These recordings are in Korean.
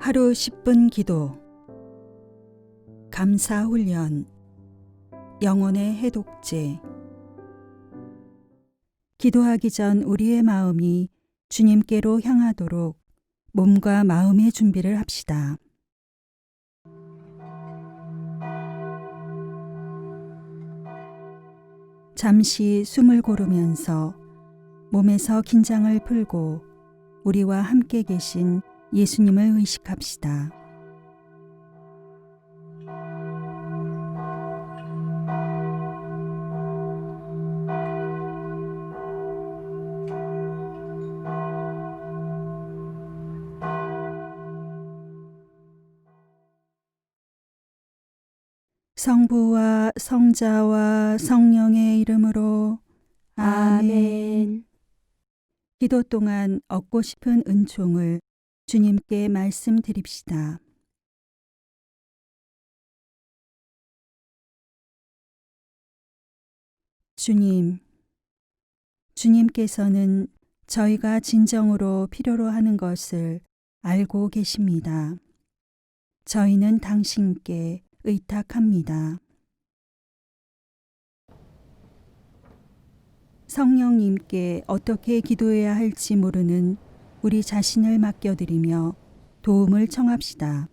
하루 10분 기도. 감사 훈련. 영혼의 해독제. 기도하기 전 우리의 마음이 주님께로 향하도록 몸과 마음의 준비를 합시다. 잠시 숨을 고르면서 몸에서 긴장을 풀고 우리와 함께 계신 예수님을 의식합시다. 성부와 성자와 성령의 이름으로 아멘. 기도 동안 얻고 싶은 은총을 주님께 말씀드립시다. 주님, 주님께서는 저희가 진정으로 필요로 하는 것을 알고 계십니다. 저희는 당신께 의탁합니다. 성령님께 어떻게 기도해야 할지 모르는 우리 자신을 맡겨드리며 도움을 청합시다.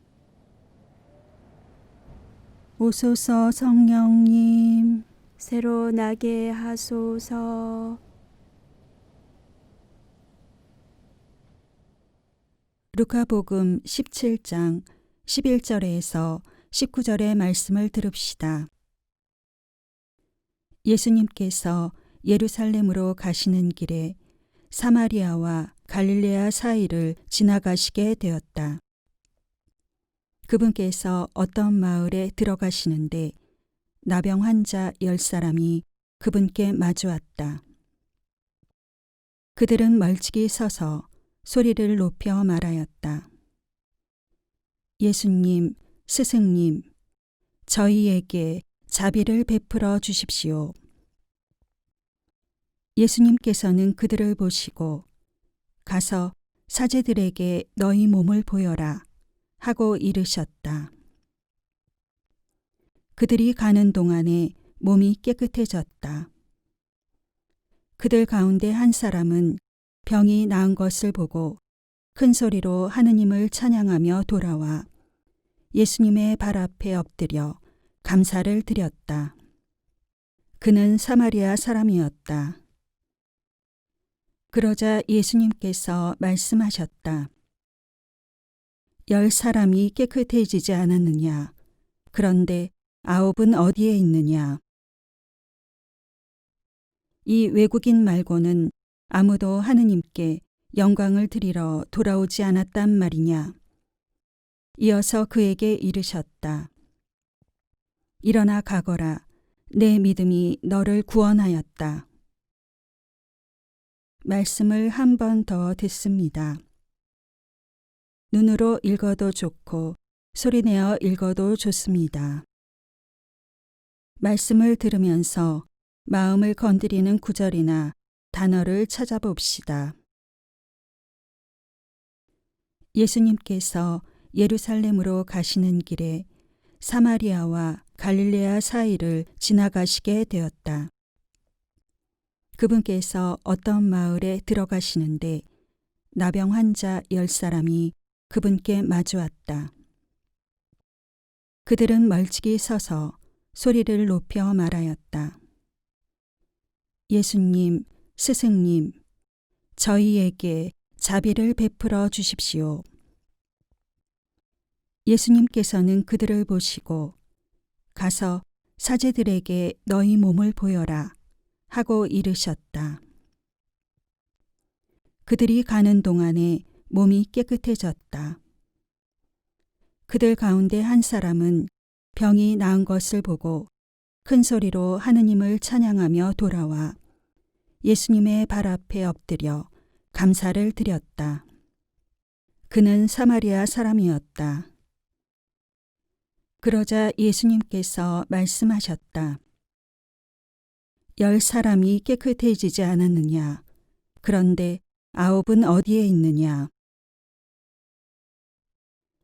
오소서 성령님, 새로 나게 하소서. 루카복음 17장 11절에서 19절의 말씀을 들읍시다. 예수님께서 예루살렘으로 가시는 길에 사마리아와 갈릴레아 사이를 지나가시게 되었다. 그분께서 어떤 마을에 들어가시는데 나병 환자 열 사람이 그분께 마주왔다. 그들은 멀찍이 서서 소리를 높여 말하였다. 예수님, 스승님, 저희에게 자비를 베풀어 주십시오. 예수님께서는 그들을 보시고 가서 사제들에게 너희 몸을 보여라 하고 이르셨다. 그들이 가는 동안에 몸이 깨끗해졌다. 그들 가운데 한 사람은 병이 나은 것을 보고 큰 소리로 하느님을 찬양하며 돌아와 예수님의 발 앞에 엎드려 감사를 드렸다. 그는 사마리아 사람이었다. 그러자 예수님께서 말씀하셨다. 열 사람이 깨끗해지지 않았느냐? 그런데 아홉은 어디에 있느냐? 이 외국인 말고는 아무도 하느님께 영광을 드리러 돌아오지 않았단 말이냐? 이어서 그에게 이르셨다. 일어나 가거라. 내 믿음이 너를 구원하였다. 말씀을 한 번 더 듣습니다. 눈으로 읽어도 좋고 소리내어 읽어도 좋습니다. 말씀을 들으면서 마음을 건드리는 구절이나 단어를 찾아봅시다. 예수님께서 예루살렘으로 가시는 길에 사마리아와 갈릴레아 사이를 지나가시게 되었다. 그분께서 어떤 마을에 들어가시는데 나병 환자 열 사람이 그분께 마주왔다. 그들은 멀찍이 서서 소리를 높여 말하였다. 예수님, 스승님, 저희에게 자비를 베풀어 주십시오. 예수님께서는 그들을 보시고 가서 사제들에게 너희 몸을 보여라 하고 이르셨다. 그들이 가는 동안에 몸이 깨끗해졌다. 그들 가운데 한 사람은 병이 나은 것을 보고 큰 소리로 하느님을 찬양하며 돌아와 예수님의 발 앞에 엎드려 감사를 드렸다. 그는 사마리아 사람이었다. 그러자 예수님께서 말씀하셨다. 열 사람이 깨끗해지지 않았느냐? 그런데 아홉은 어디에 있느냐?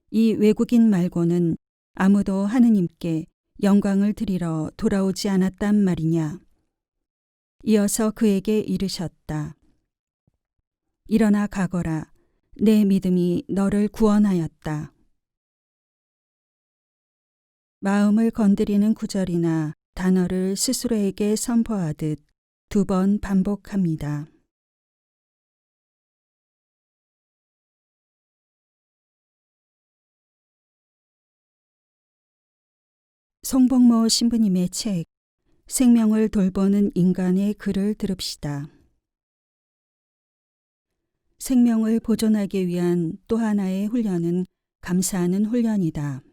이 외국인 말고는 아무도 하느님께 영광을 드리러 돌아오지 않았단 말이냐. 이어서 그에게 이르셨다. 일어나 가거라. 내 믿음이 너를 구원하였다. 마음을 건드리는 구절이나 단어를 스스로에게 선포하듯 두 번 반복합니다. 송복모 신부님의 책 생명을 돌보는 인간의 글을 들읍시다. 생명을 보존하기 위한 또 하나의 훈련은 감사하는 훈련이다.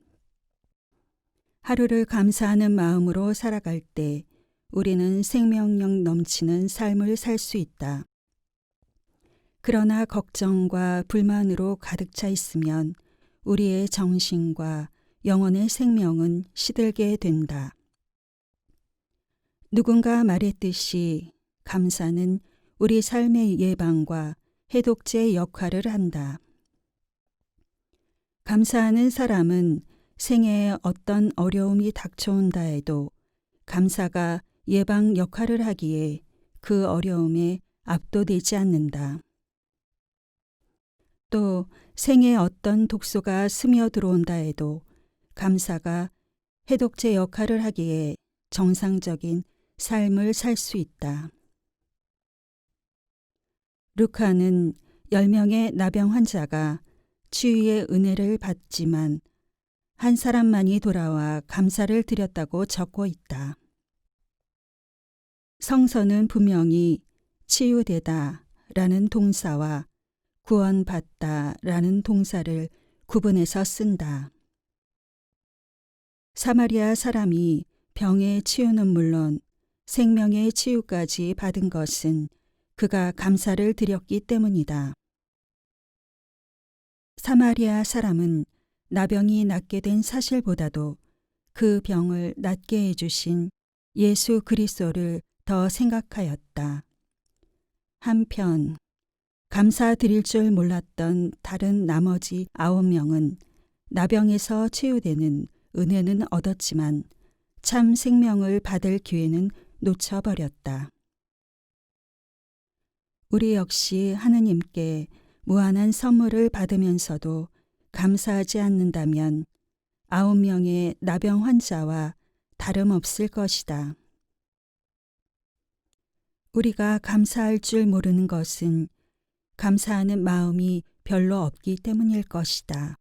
하루를 감사하는 마음으로 살아갈 때 우리는 생명력 넘치는 삶을 살 수 있다. 그러나 걱정과 불만으로 가득 차 있으면 우리의 정신과 영혼의 생명은 시들게 된다. 누군가 말했듯이 감사는 우리 삶의 예방과 해독제 역할을 한다. 감사하는 사람은 생애에 어떤 어려움이 닥쳐온다 해도 감사가 예방 역할을 하기에 그 어려움에 압도되지 않는다. 또 생에 어떤 독소가 스며들어온다 해도 감사가 해독제 역할을 하기에 정상적인 삶을 살 수 있다. 루카는 10명의 나병 환자가 치유의 은혜를 받지만 한 사람만이 돌아와 감사를 드렸다고 적고 있다. 성서는 분명히 치유되다 라는 동사와 구원받다 라는 동사를 구분해서 쓴다. 사마리아 사람이 병의 치유는 물론 생명의 치유까지 받은 것은 그가 감사를 드렸기 때문이다. 사마리아 사람은 나병이 낫게 된 사실보다도 그 병을 낫게 해주신 예수 그리스도를 더 생각하였다. 한편 감사드릴 줄 몰랐던 다른 나머지 아홉 명은 나병에서 치유되는 은혜는 얻었지만 참 생명을 받을 기회는 놓쳐버렸다. 우리 역시 하느님께 무한한 선물을 받으면서도 감사하지 않는다면 아홉 명의 나병 환자와 다름없을 것이다. 우리가 감사할 줄 모르는 것은 감사하는 마음이 별로 없기 때문일 것이다.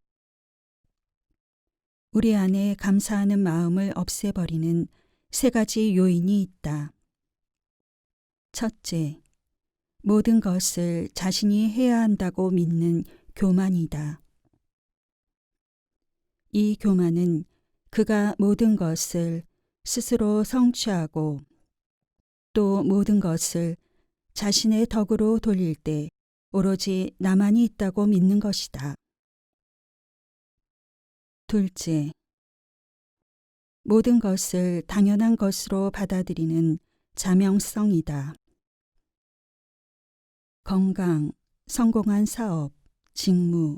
우리 안에 감사하는 마음을 없애버리는 세 가지 요인이 있다. 첫째, 모든 것을 자신이 해야 한다고 믿는 교만이다. 이 교만은 그가 모든 것을 스스로 성취하고 또 모든 것을 자신의 덕으로 돌릴 때 오로지 나만이 있다고 믿는 것이다. 둘째, 모든 것을 당연한 것으로 받아들이는 자명성이다. 건강, 성공한 사업, 직무,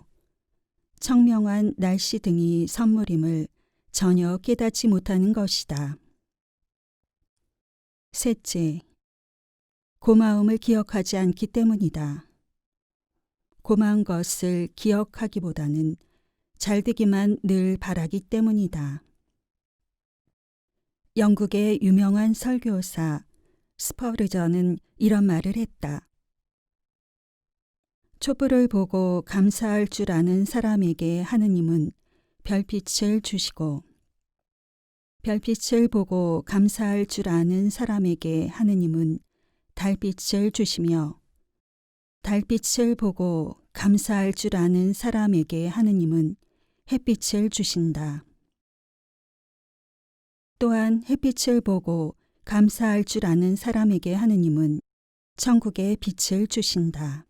청명한 날씨 등이 선물임을 전혀 깨닫지 못하는 것이다. 셋째, 고마움을 기억하지 않기 때문이다. 고마운 것을 기억하기보다는 잘 되기만 늘 바라기 때문이다. 영국의 유명한 설교사 스퍼르전은 이런 말을 했다. 촛불을 보고 감사할 줄 아는 사람에게 하느님은 별빛을 주시고 별빛을 보고 감사할 줄 아는 사람에게 하느님은 달빛을 주시며 달빛을 보고 감사할 줄 아는 사람에게 하느님은 햇빛을 주신다. 또한 햇빛을 보고 감사할 줄 아는 사람에게 하느님은 천국의 빛을 주신다.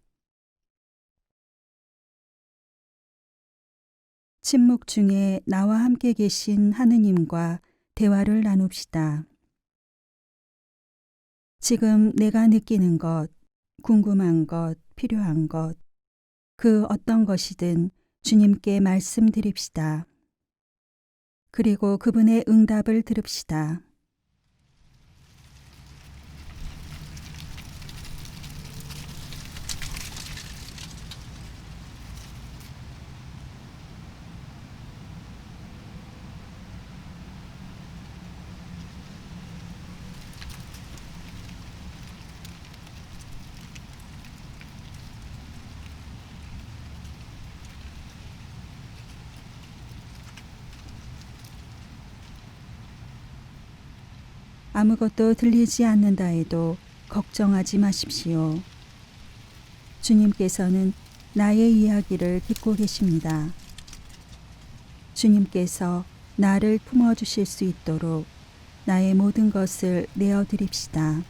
침묵 중에 나와 함께 계신 하느님과 대화를 나눕시다. 지금 내가 느끼는 것, 궁금한 것, 필요한 것, 그 어떤 것이든 주님께 말씀드립시다. 그리고 그분의 응답을 들읍시다. 아무것도 들리지 않는다 해도 걱정하지 마십시오. 주님께서는 나의 이야기를 듣고 계십니다. 주님께서 나를 품어주실 수 있도록 나의 모든 것을 내어드립시다.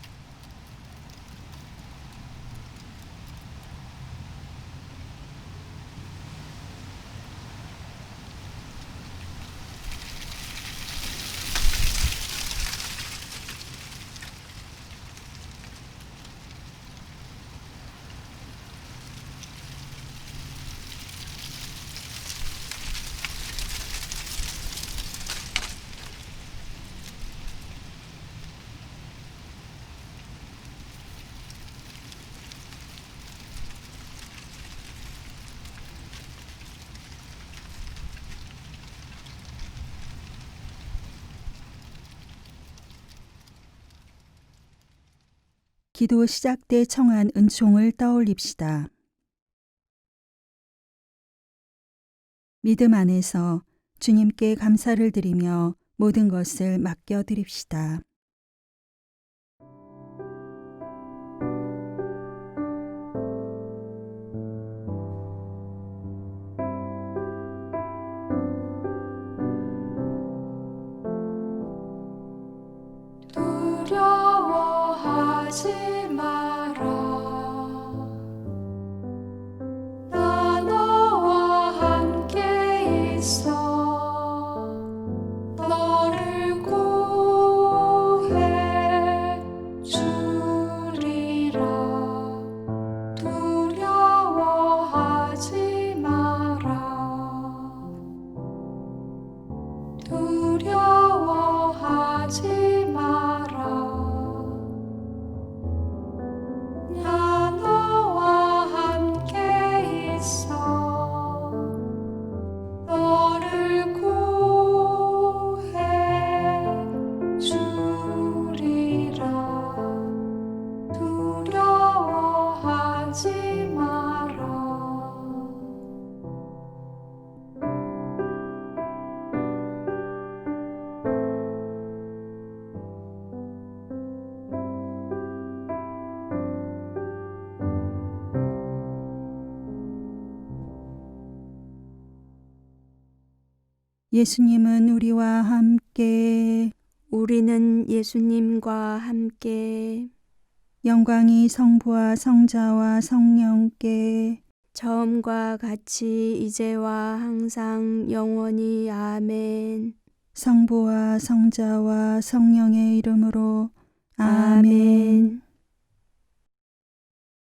기도 시작 때 청한 은총을 떠올립시다. 믿음 안에서 주님께 감사를 드리며 모든 것을 맡겨 드립시다. 두려워하지 예수님은 우리와 함께 우리는 예수님과 함께 영광이 성부와 성자와 성령께 처음과 같이 이제와 항상 영원히 아멘. 성부와 성자와 성령의 이름으로 아멘. 아멘.